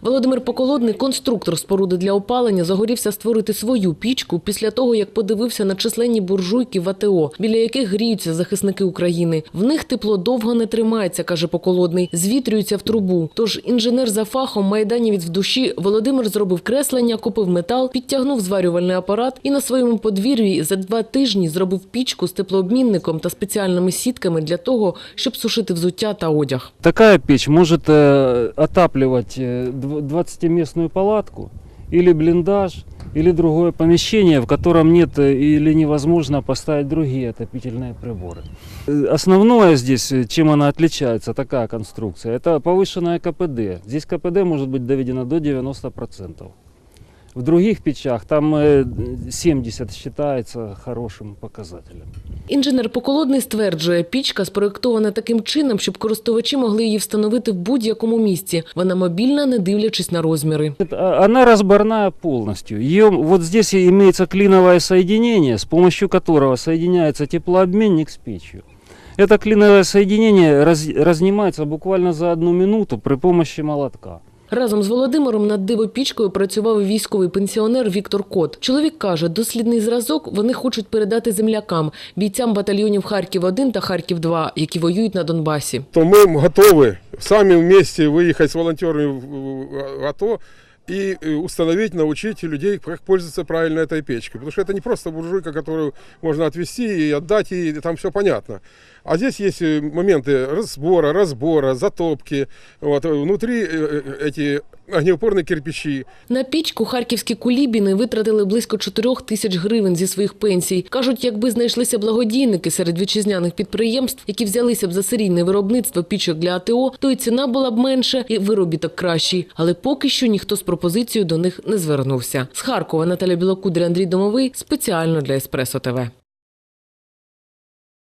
Володимир Поколодний, конструктор споруди для опалення, загорівся створити свою пічку після того, як подивився на численні буржуйки в АТО, біля яких гріються захисники України. В них тепло довго не тримається, каже Поколодний, звітрюється в трубу. Тож інженер за фахом, майданівець в душі, Володимир зробив креслення, купив метал, підтягнув зварювальний апарат і на своєму подвір'ї за два тижні зробив пічку з теплообмінником та спеціальними сітками для того, щоб сушити взуття та одяг. Такая печь может э, отапливать э, дв- 20-местную палатку или блиндаж, или другое помещение, в котором нет э, или невозможно поставить другие отопительные приборы. Э, Основное здесь, э, чем она отличается, такая конструкция, это повышенное КПД. Здесь КПД может быть доведено до 90%. В других печах там э, 70 считается хорошим показателем. Інженер Поколодний стверджує, пічка спроєктована таким чином, щоб користувачі могли її встановити в будь-якому місці. Вона мобільна, не дивлячись на розміри. Это- а- Она разборная полностью. Ее, вот здесь имеется клиновое соединение, с помощью которого соединяется теплообменник с печью. Это клиновое соединение буквально за одну минуту при помощи молотка. Разом з Володимиром над дивопічкою працював і військовий пенсіонер Віктор Кот. Чоловік каже, дослідний зразок вони хочуть передати землякам, бійцям батальйонів Харків-1 та Харків-2, які воюють на Донбасі. то мы готовы сами вместе выехать с волонтерами в- в в АТО и э, установить, научить людей, как пользоваться правильно этой печкой. Потому что это не просто буржуйка, которую можно отвезти и отдать, и там все понятно. А здесь есть э, моменты разбора, разбора, затопки. Вот, э, внутри э, э, эти огнеупорные кирпичи. На пічку харківські кулібіни витратили близько 4 тисяч гривень зі своїх пенсій. Кажуть, якби знайшлися благодійники серед вітчизняних підприємств, які взялися б за серійне виробництво пічок для АТО, то і ціна була б менша, і виробіток кращий. Але поки що ніхто з пропозицією до них не звернувся. З Харкова Наталя Білокудря, Андрій Домовий спеціально для Еспресо ТВ.